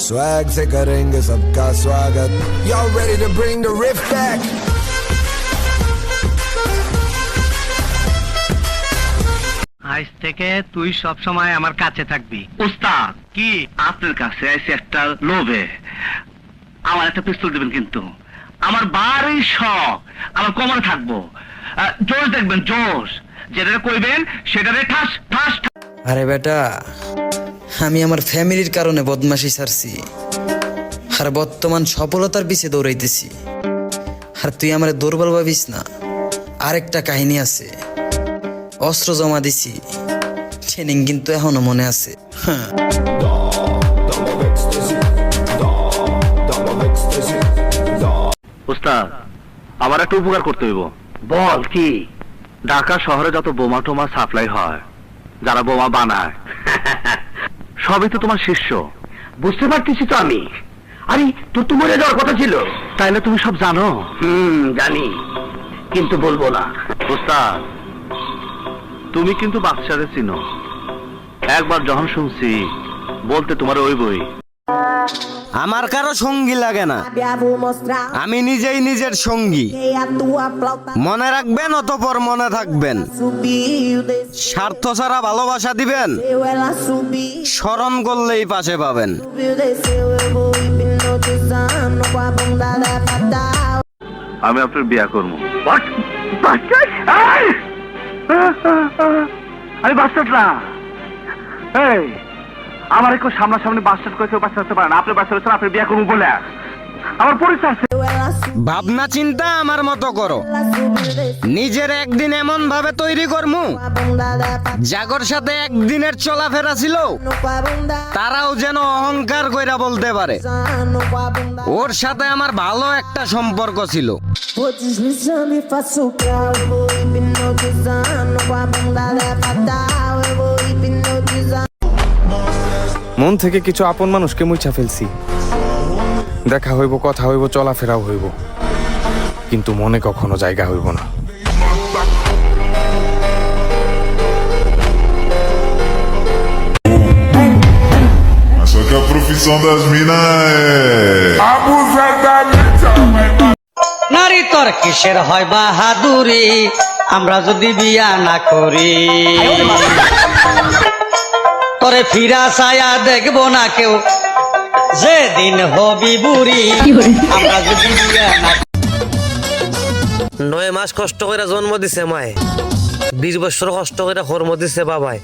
Swag से करेंगे सबका स्वागत Y'all ready to bring the riff back? আজ থেকে তুই সব সময় আমার কাছে থাকবি উস্তাদ কি আপনার কাছে আছে একটা লোভে আমার একটা পিস্তল দেবেন কিন্তু আমার বাড়ি শখ আমার কোমরে থাকবো আহ, জোশ দেখবেন জোশ যেটা কইবেন সেটারে ঠাস ঠাস ঠাস। আরে বেটা আমি আমার ফ্যামিলির কারণে বদমাশি ছাড়ছি আর বর্তমান সফলতার পিছে দৌড়াইতেছি। আর তুই আমার দুর্বল ভাবিস না। আরেকটা কাহিনী আছে। অস্ত্র জমা দিছি। ট্রেনিং কিন্তু এখনও মনে আছে। হ্যাঁ। উস্তাদ আমার একটা উপকার করতে হইব। বল কি? ঢাকা শহরে যত বোমা টোমা সাপ্লাই হয় যারা বোমা বানায় সবই তো তোমার শিষ্য। বুঝতে পারতেছি তো আমি। আরে তোর তো মরে যাওয়ার কথা ছিল। তাইলে তুমি সব জানো। হুম জানি। কিন্তু বলব না। ওস্তাদ তুমি কিন্তু বাচ্চাদের চিনো। একবার যখন শুনছি বলতে তোমার ওই বই। আমার কারও সঙ্গী লাগে না। আমি নিজেই নিজের সঙ্গী। মনে রাখবেন অতপর মনে থাকবেন। স্বার্থ ছাড়া ভালোবাসা দিবেন। স্মরণ করলেই পাশে পাবেন। আমি আপনার বিয়া করব। আরে বাচ্চাটা আমার একটু সামনাসামনি বাস্টার্ড করে কেউ বাচ্চা পারে না। আপনি বাচ্চা হচ্ছেন আপনি বিয়া করব বলে। আমার পরিচয় আছে। ভাবনা চিন্তা আমার মতো করো। নিজের একদিন এমন ভাবে তৈরি করমু. জাগর সাথে একদিনের চলাফেরা ছিল। তারাও যেন অহংকার কইরা বলতে পারে. ওর সাথে আমার ভালো একটা সম্পর্ক ছিল। মন থেকে কিছু আপন মানুষকে মুছা ফেলছি। দেখা হইব কথা হইব চলাফেরাও হইব। কিন্তু মনে কখনো জায়গা হইব না। Só que a profissão das minas é. নারী তোর কিসের হয় বাহাদুরি? আমরা যদি বিয়া না করি। তোরে ফিরা ছায়া দেখব না কেউ। যেদিন হবি বুড়ি, আমরা যদি নয় মাস কষ্ট করে জন্ম দিছে মায়। বিশ বছর কষ্ট করে কর্ম দিছে বাবাই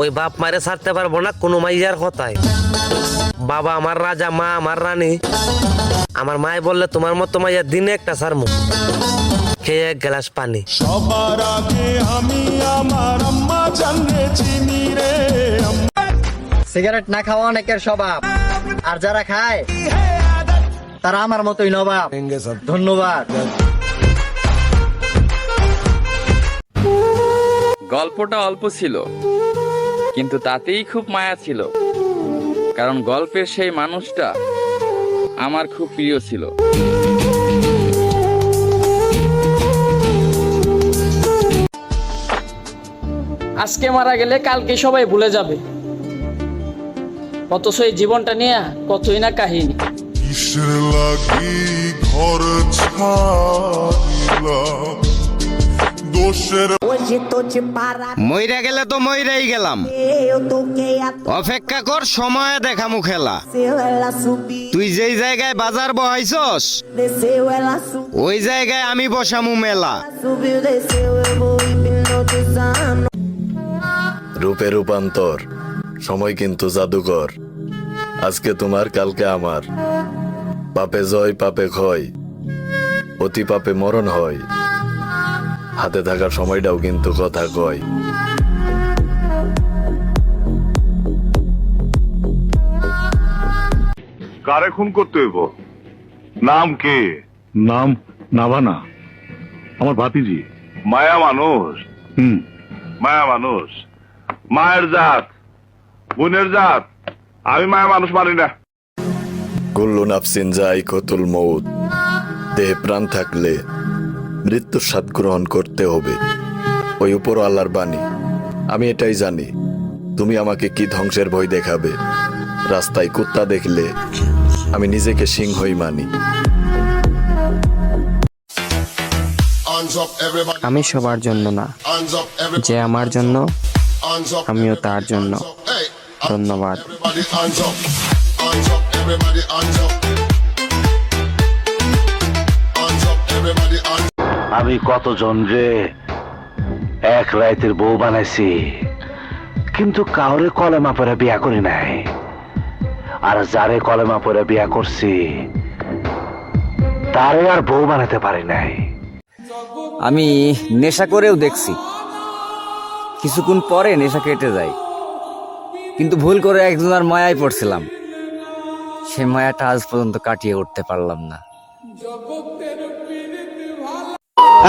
ওই বাপ মারে ছাড়তে পারব না, কোনো মাইয়ার কথায়। বাবা আমার রাজা, মা আমার রানী। আমার মায় বললে তোমার মতো মাইয়া দিনে একটা সারমু হে এক গ্লাস পানি। সবার আগে আমি আমার আম্মা জানে চিনি রে সিগারেট না খাওয়া অনেকের স্বভাব। আর যারা খায় তারা আমার মতোই নবাব। ধন্যবাদ। গল্পটা অল্প ছিল কিন্তু তাতেই খুব মায়া ছিল। কারণ গল্পের সেই মানুষটা আমার খুব প্রিয় ছিল। আজকে মারা গেলে কালকে সবাই ভুলে যাবে। অথচ এই জীবনটা নিয়ে কতই না কাহিনী। কিসের লাগি ঘর ছাড়িলাম দোষের Hoje tô te parando, মইরা গেলে তো মইরাই গেলাম। অপেক্ষা কর সময়ে দেখামু খেলা তুই যেই জায়গায় বাজার বহাইছস ওই জায়গায় আমি বসামু মেলা। রূপে রূপান্তর সময় কিন্তু জাদুকর আজকে তোমার কালকে আমার। পাপে জয় পাপে ক্ষয় অতি পাপে মরণ হয়। হাতে থাকার সময়টাও কিন্তু কথা কয়। কারে খুন করতে হইব? নাম কে? নাম নাভানা আমার ভাতিজি। মায়া মানুষ। হুম। মায়া মানুষ। মায়ের জাত বোনের জাত আমি মায়ের মানুষ মানি না। কুল্লু নাফসিন যাই কতুল মৌত দেহে প্রাণ থাকলে মৃত্যুর স্বাদ গ্রহণ করতে হবে। ওই উপর আল্লাহর বাণী আমি এটাই জানি তুমি আমাকে কি ধ্বংসের ভয় দেখাবে? রাস্তায় কুত্তা দেখলে আমি নিজেকে সিংহই মানি। আমি সবার জন্য না যে আমার জন্য আমিও তার জন্য ধন্যবাদ। আমি কতজন রে? এক রাইতের বউ বানাইছি। কিন্তু কাউরে কলেমা পরে বিয়া করি নাই। আর যারে কলেমা পরে বিয়া করছি তারে আর বউ বানাতে পারি নাই। আমি নেশা করেও দেখছি। কিছুক্ষণ পরে নেশা কেটে যায়। কিন্তু ভুল করে একজনের মায়ায় পড়ছিলাম। সে মায়াটা আজ পর্যন্ত কাটিয়ে উঠতে পারলাম না।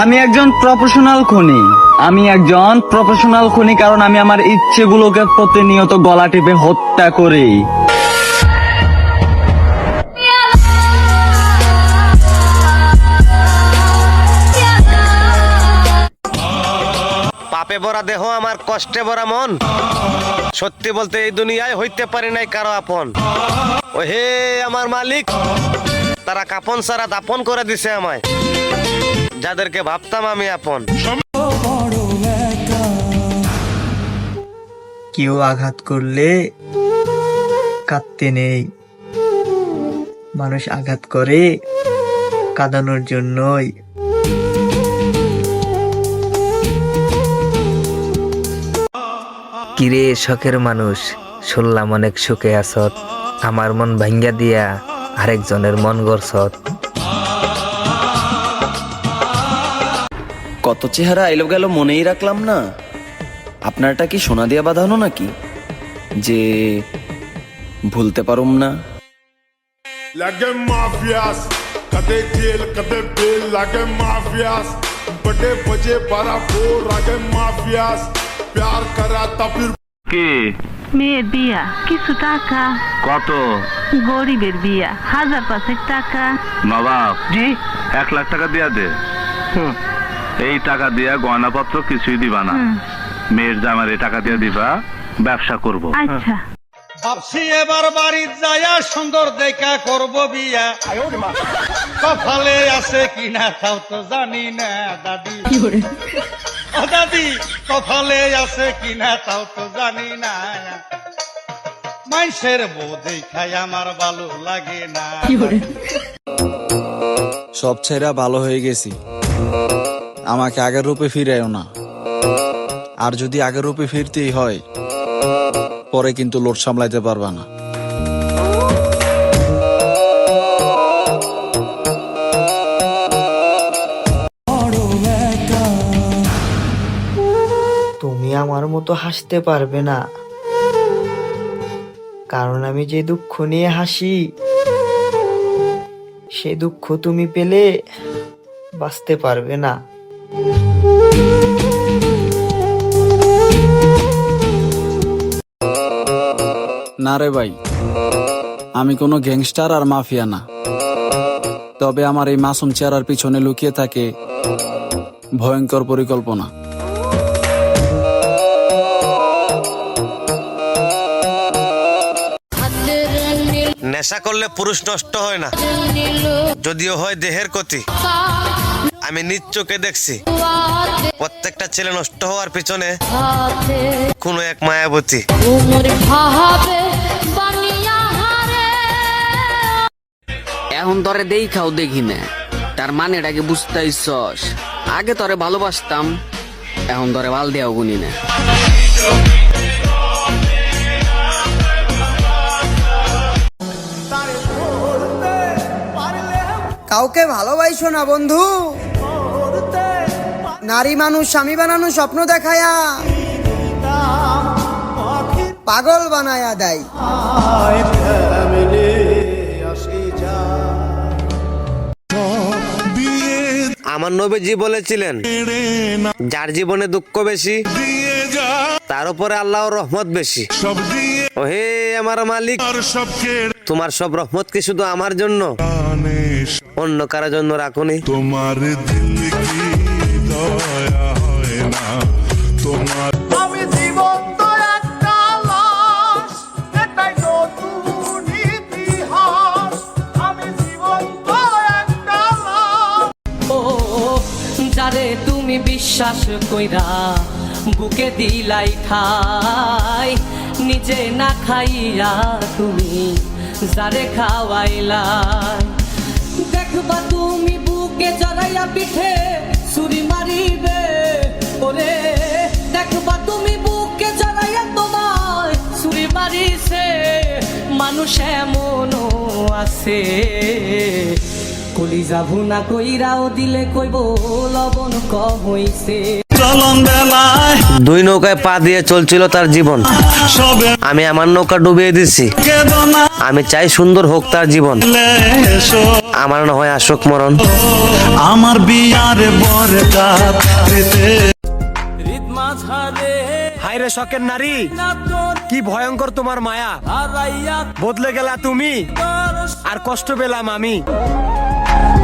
আমি একজন প্রফেশনাল খনি। আমি একজন প্রফেশনাল খনি কারণ আমি আমার ইচ্ছেগুলোকে প্রতিনিয়ত গলা টিপে হত্যা করি। পাপে ভরা দেহ আমার কষ্টে ভরা মন। সত্যি বলতে এই দুনিয়ায় হইতে পারি নাই কারও আপন। ও হে আমার মালিক, তারা কাপন সারা দাপন করে দিছে আমায়। যাদেরকে ভাবতাম আমি আপন। কেউ আঘাত করলে কাঁদতে নেই। মানুষ আঘাত করে কাঁদানোর জন্যই। কিরে শখের মানুষ? শুনলাম অনেক সুখে আসত আমার মন ভাঙ্গা দিয়া আরেকজনের মন গড়ছত। কত চেহারা আইলো গেল মনেই রাখলাম না। আপনারটা কি সোনা দিয়া বাঁধানো নাকি? যে ভুলতে পারুম না। লাগে মাফিয়াস কদে জেল কদে বেল লাগে মাফিয়াস। বটে বজে বারা ফোর লাগে মাফিয়াস। प्यार करा ता फिर কি মেয়ের বিয়া কিছু টাকা কত গরিবের বিয়া হাজার পাঁচেক টাকা নবাব জি এক লাখ টাকা দিয়া দে এই টাকা দিয়া গয়নাপত্র কিছুই দিবা না মেয়ের জামারে টাকা দিয়া দিবা ব্যবসা করব আচ্ছা ভাবছি এবার বাড়ির যায়া সুন্দর দেখা করব বিয়া কপালে আছে কিনা তাও তো জানি না দাদি ও দাদি কপালে আছে কিনা তাও তো জানি না। মানুষের বউ দেখাই আমার ভালো লাগে না। সব ছেড়া ভালো হয়ে গেছি। আমাকে আগের রূপে ফিরেও না। আর যদি আগের রূপে ফিরতেই হয় পরে কিন্তু লোড সামলাইতে পারবা না। মতো হাসতে পারবে না। কারণ আমি যে দুঃখ নিয়ে হাসি, সে দুঃখ তুমি পেলে বাঁচতে পারবে না। না রে ভাই, আমি কোনো গ্যাংস্টার আর মাফিয়া না। তবে আমার এই মাসুম চেহারার পিছনে লুকিয়ে থাকে ভয়ঙ্কর পরিকল্পনা। নেশা করলে পুরুষ নষ্ট হয় না। যদিও হয় দেহের ক্ষতি। আমি নিজ চোখে দেখছি। প্রত্যেকটা ছেলে নষ্ট হওয়ার পিছনে কোনো এক মায়াবতী। এখন তরে দেই খাও দেখি না। তার মানেটাকে বুঝতেইছস আগে তরে ভালোবাসতাম, এখন তরে ভালো দেওয়া গুনি না। কাউকে ভালোবাসো না, বন্ধু। নারী মানুষ, স্বামী বানানো স্বপ্ন দেখায়া। পাগল বানায়া দেয়। আমার নবীজি বলেছিলেন, যার জীবনে দুঃখ বেশি, তার উপরে আল্লাহর রহমত বেশি। ও হে আমার মালিক, তোমার সব রহমত কি শুধু আমার জন্য? অন্য কারোর জন্য রাখুনি তোমার দিল কি দয়া হয় না। তোমার আমি জীবন তো একটা লাশ এটাই নতুন ইতিহাস। আমি জীবন তো একটা লাশ। ও যারে তুমি বিশ্বাস কইরা বুকে দিলাই খাই নিজে না খাইয়া তুমি যারে খাওয়াইলা দেখবা তুমি বুকে জড়াইয়া পিঠে ছুরি মারিবে ওরে। দেখবা, তুমি বুকে জড়াইয়া তোমায় ছুরি মারিছে। মানুষ এমনও আছে। কলি যাব না কইরাও দিলে কইব, লবণ ক হইছে। দুই নৌকায় পা দিয়ে চলছিল তার জীবন। আমি আমার নৌকা ডুবিয়ে দিছি। আমি চাই সুন্দর হোক তার জীবন। আমার না হয় আশোক মরণ। আমার বিয়ার বরকাত হাইরে শখের নারী কি ভয়ঙ্কর তোমার মায়া। বদলে গেলা তুমি আর কষ্ট পেলাম আমি।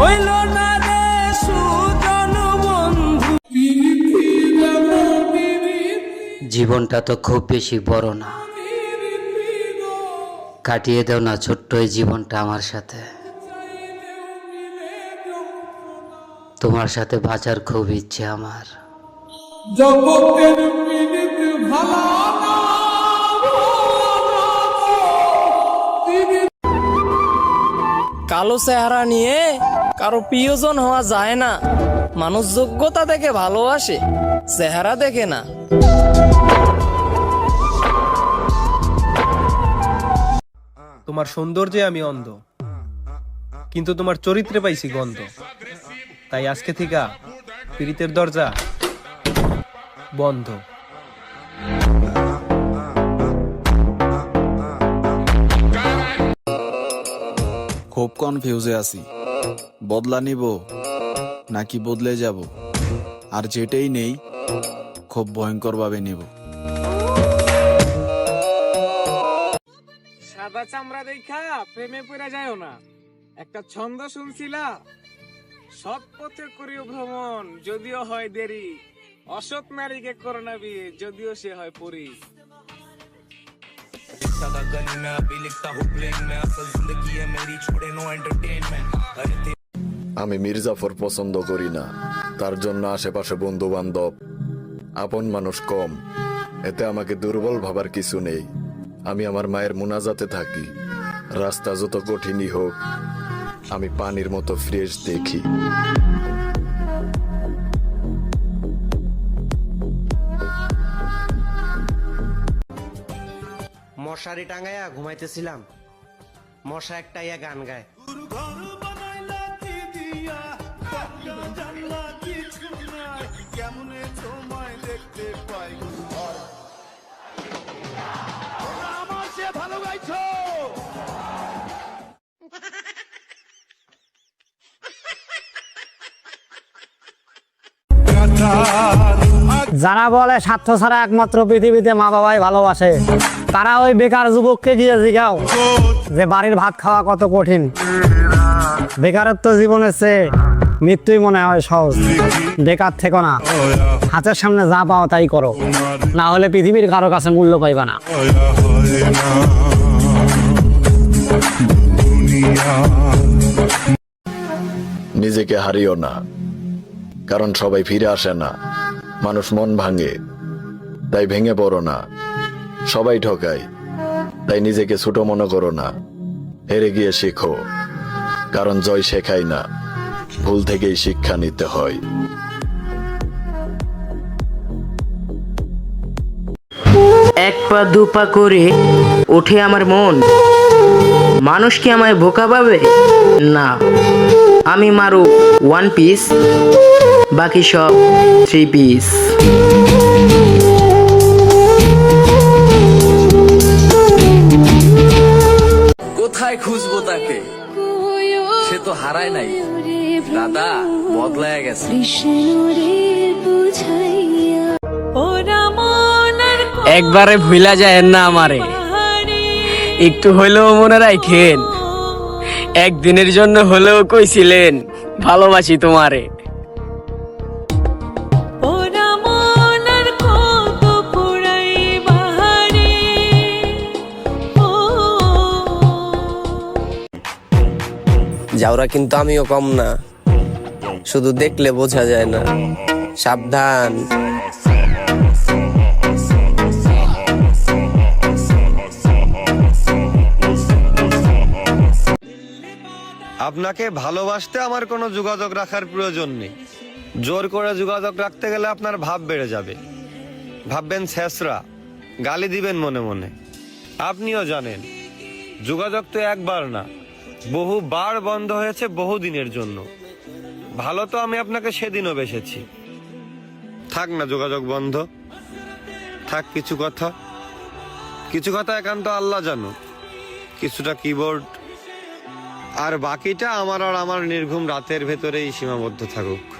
হইল না রে সুজন জীবনটা তো খুব বেশি বড় না। কাটিয়ে দাও না ছোট্ট এই জীবনটা আমার সাথে। তোমার সাথে বাঁচার খুব ইচ্ছে আমার। কালো চেহারা নিয়ে কারও প্রিয়জন হওয়া যায় না। মানুষ যোগ্যতা দেখে ভালোবাসে চেহারা দেখে না। তোমার সৌন্দর্যে আমি অন্ধ। কিন্তু তোমার চরিত্রে পাইছি গন্ধ। তাই আজকে থেকে পীড়িতের দরজা বন্ধ। খুব কনফিউজে আছি। বদলা নিব নাকি বদলে যাব? আর যেটাই নেই, খুব ভয়ঙ্করভাবে নেব। সাদা চামড়া দেখা প্রেমে পড়ে যায়ও না। একটা ছন্দ শুনছিলা? সৎ পথে করিও ভ্রমণ, যদিও হয় দেরি। অসৎ নারীকে করোনা বিয়ে যদিও সে হয় পরি। আমি মির্জাফর পছন্দ করি না। তার জন্য আশেপাশে বন্ধু বান্ধব আপন মানুষ কম। এতে আমাকে দুর্বল ভাবার কিছু নেই। আমি আমার মায়ের মুনাজাতে থাকি। রাস্তা যত কঠিনই হোক, আমি পানির মতো ফ্রেশ দেখি। মশারি টাঙ্গাইয়া ঘুমাইতেছিলাম। মশা একটা ইয়া গান গায়। যারা বলে স্বার্থ ছাড়া একমাত্র পৃথিবীতে মা বাবাই ভালোবাসে, তারা ওই বেকার যুবককে গিয়ে জিগাও যে বাড়ির ভাত খাওয়া কত কঠিন। বেকারত্ব জীবনের চেয়ে মৃত্যুই মনে হয় সহজ। বেকার থেকো না। হাতের সামনে যা পাও তাই করো। না হলে পৃথিবীর কারও কাছে মূল্য পাইবা না। নিজেকে হারিও না, কারণ সবাই ফিরে আসে না। মানুষ মন ভাঙে। তাই ভেঙে পড়ো না। সবাই ঠকায়। তাই নিজেকে ছোট মনে করো না। হেরে গিয়ে শেখো। কারণ জয় শেখায় না। ভুল থেকেই শিক্ষা নিতে হয়। এক পা দু পা করে ওঠে আমার মন। মানুষ কি আমায় বোকা পাবে না। আমি মারু ওয়ান পিস। বাকি সব থ্রি পিস কোথায় খুঁজবো তাকে? সে তো হারায় নাই। দাদা, বদলায় গেছে। একবারে ভুলা যায় না আমারে। একটু হইলেও মনে রাখেন একদিনের জন্য হলেও কইছিলেন, ভালোবাসি তোমারে। যাওরা কিন্তু আমিও কম না। শুধু দেখলে বোঝা যায় না। সাবধান। আপনাকে ভালোবাসতে আমার কোনো যোগাযোগ রাখার প্রয়োজন নেই। জোর করে যোগাযোগ রাখতে গেলে আপনার ভাব বেড়ে যাবে। ভাববেন ছেসরা গালি দিবেন মনে মনে। আপনিও জানেন, যোগাযোগ তো একবার না। বহু বার বন্ধ হয়েছে বহু দিনের জন্য। ভালো তো আমি আপনাকে সেদিনও বেসেছি। থাক না যোগাযোগ বন্ধ। থাক কিছু কথা। কিছু কথা একান্ত আল্লাহ জানো। কিছুটা কিবোর্ড আর বাকিটা আমার আর আমার নির্ঘুম রাতের ভেতরেই সীমাবদ্ধ থাকুক।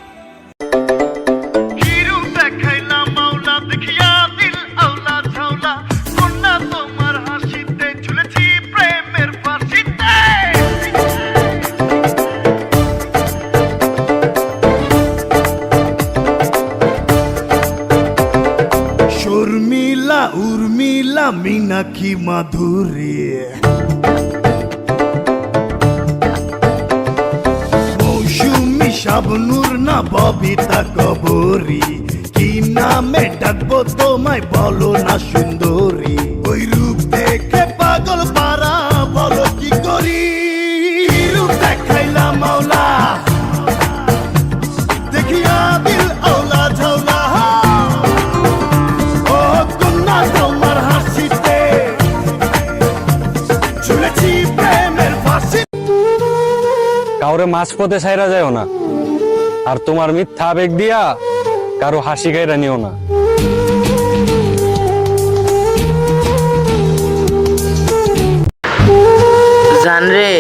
শর্মিলা উর্মিলা নাকি মাধুরী। মৌসুমি শাবনুর না ববিতা কবরী। কি নামে ডাকবো তোমায় বলো না সুন্দরী। ওই রূপ কাউরে মাছ পথে সাইরা যায়ও না। আর তোমার মিথ্যা আবেগ দিয়া কারও হাসি গাইরা নিও না। জান রে,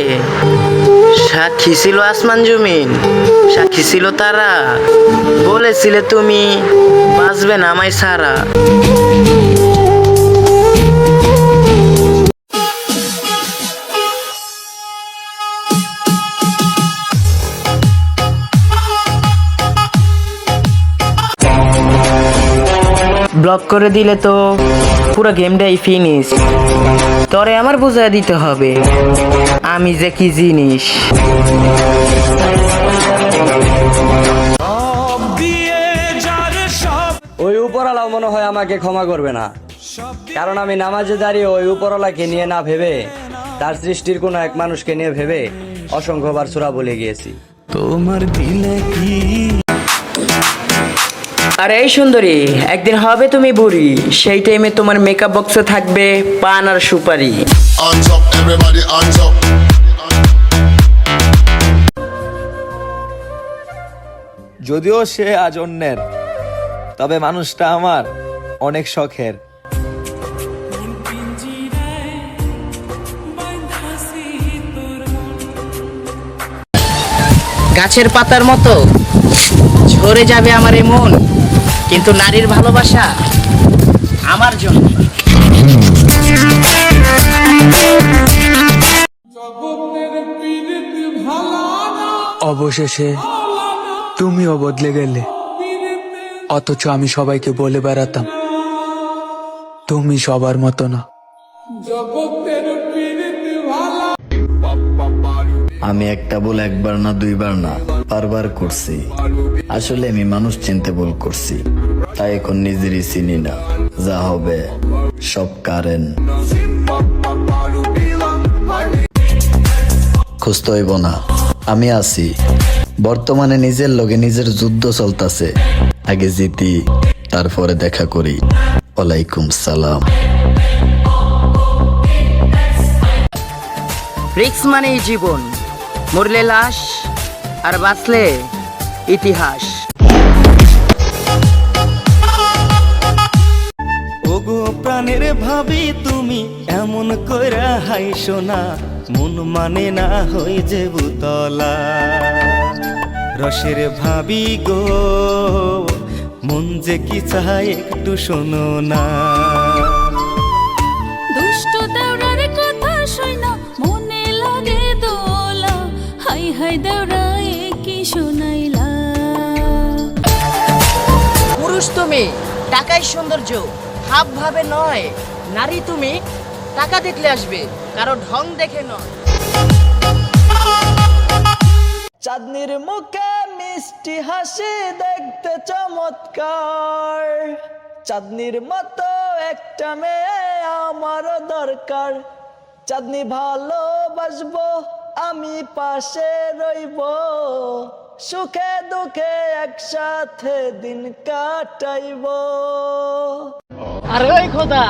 সাক্ষী ছিল আসমান জমিন, সাক্ষী ছিল তারা। বলেছিলে তুমি, বাঁচবে না আমায় সারা ব্লক করে দিলে তো পুরো গেমটাই ফিনিশ তরে আমার বোঝা দিতে হবে আমি যে কি জিনিস। ওই উপরওয়ালাও মনে হয় আমাকে ক্ষমা করবে না। কারণ আমি নামাজে দাঁড়িয়ে ওই উপরওয়ালাকে নিয়ে না ভেবে তার সৃষ্টির কোনো এক মানুষকে নিয়ে ভেবে অসংখ্যবার সুরা বলে গিয়েছি। আরে এই সুন্দরী একদিন হবে তুমি বুড়ি সেই টাইমে তোমার মেকআপ বক্সে থাকবে পান আর সুপারি. যদিও সে আজ অন্যের তবে মানুষটা আমার অনেক শখের। গাছের পাতার মতো ঝরে যাবে আমার এই মন। কিন্তু নারীর ভালোবাসা আমার জন্য। অবশেষে তুমিও বদলে গেলে। অথচ আমি সবাইকে বলে বেড়াতাম তুমি সবার মতো না। আমি একটা বলে একবার না দুইবার না। বারবার করছি। আসলে আমি মানুষ চিনতে ভুল করছি। তাই এখন নিজেরই চিনি না। যা হবে, সব কারেন খুঁজতে হইব না। আমি আছি। বর্তমানে নিজের লগে নিজের যুদ্ধ চলতাছে। আগে জিতি, তারপরে দেখা করি। ওয়ালাইকুম সালাম। রিক্স মানে জীবন। মরলে লাশ আর বাঁচলে ইতিহাস। ওগো প্রাণের ভাবি, তুমি এমন কইরা হাইসো না মন মানে না হই যে বুতলা। রসের ভাবি গো, মন যে কি চায় একটু শোনো না। পুরুষ তুমি, টাকাই সৌন্দর্য। ভাব ভাবে নয়, নারী তুমি, টাকা দেখলে আসবে, কারও ঢং দেখে নয়। চাঁদনির মুখে মিষ্টি হাসি দেখতে চমৎকার। চাঁদনির মতো একটা মেয়ে আমারও দরকার। চাঁদনি ভালোবাসবো, আমি পাশে রইব। সুখে দুঃখে একসাথে দিন কাটাইব। আরে ওই খোদা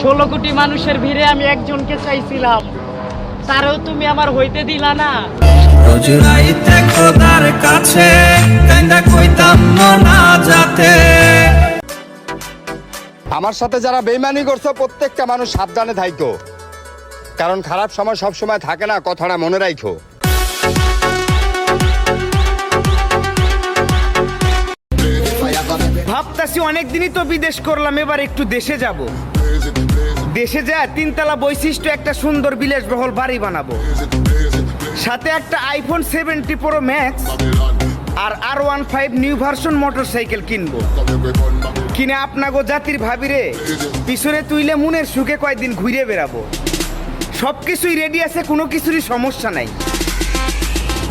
ষোলো কোটি মানুষের ভিড়ে আমি একজনকে চাইছিলাম। তারও তুমি আমার হইতে দিলা না। রোজ রাইতে খোদার কাছে কান্দা কইতাম না যাতে। আমার সাথে যারা বেইমানি করছ প্রত্যেকটা মানুষ সাবধানে থাইকো। কারণ খারাপ সময় সব সময় থাকে না কথাটা মনে রাখো ভাবতাছি অনেকদিনই তো বিদেশ করলাম, এবার একটু দেশে যাব। দেশে যা তিনতলা বৈশিষ্ট্য, একটা সুন্দর বিলাসবহল বাড়ি বানাবো। সাথে একটা আইফোন সেভেন্টি প্রো ম্যাক্স আর R one five new version motorcycle কিনবো। কিনে আপনাগো জাতির ভাবিরে, পিছনে তুইলে মনের সুখে কয়েকদিন ঘুরে বেড়াবো। সব কিছুই রেডি আছে, কোনো কিছুরই সমস্যা নাই।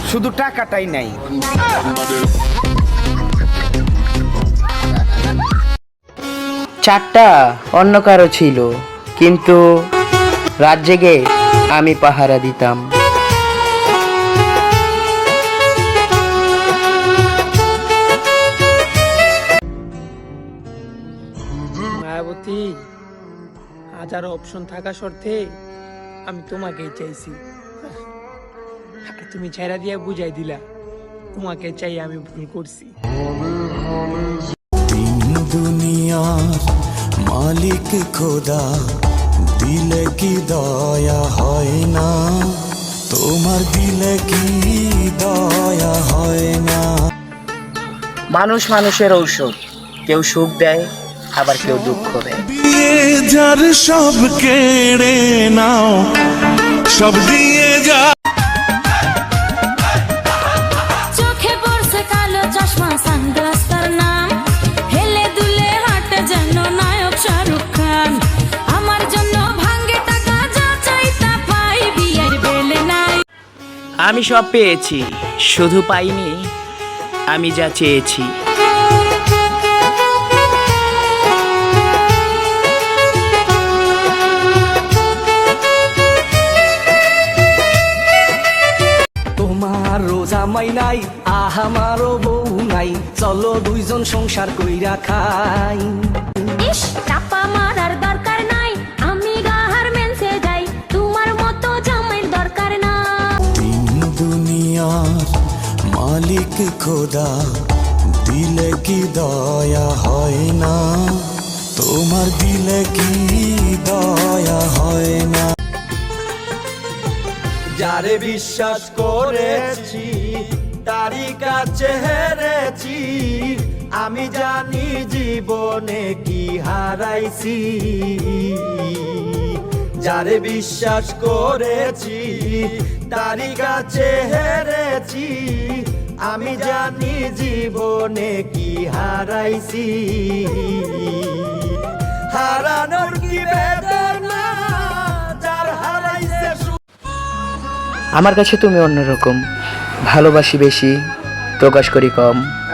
শুধু টাকাটাই নাই। চারটা অন্য কারও ছিল, কিন্তু রাত জেগে আমি পাহারা দিতাম। মায়াবতী, হাজারো অপশন থাকা সত্ত্বে আমি তোমাকেই চাইছি। তুমি ছেড়া দিয়া বুঝাই দিলা, তোমাকে চাই আমি ভুল করছি। দুনিয়ার মালিক খোদা দিলে কি দয়া হয় না? তোমার দিলে কি দয়া হয় না? মানুষ মানুষের ঔষধ কেউ সুখ দেয় আবার কেউ দুঃখ দেয়। দিয়ে যার সব কেড়ে নাও সব দিয়ে যা আমি সব পেয়েছি, শুধু পাইনি, আমি যা চেয়েছি। তোমার রোজা মাই নাই, আহামারও বউ নাই, চলো দুইজন সংসার কইরা খাই। মালিক খোদা? দিলে কি দয়া হয় না? তোমার দিলে কি দয়া হয় না? যারে বিশ্বাস করেছি, তারই কাছে হেরেছি। আমি জানি জীবনে কি হারাইছি। যারে বিশ্বাস করেছি, তারই কাছে হেরেছি। আমি জানি জীবনে কি হারাইছি। হারানোর কি আমার কাছে তুমি অন্যরকম। ভালোবাসি বেশি, প্রকাশ করি কম।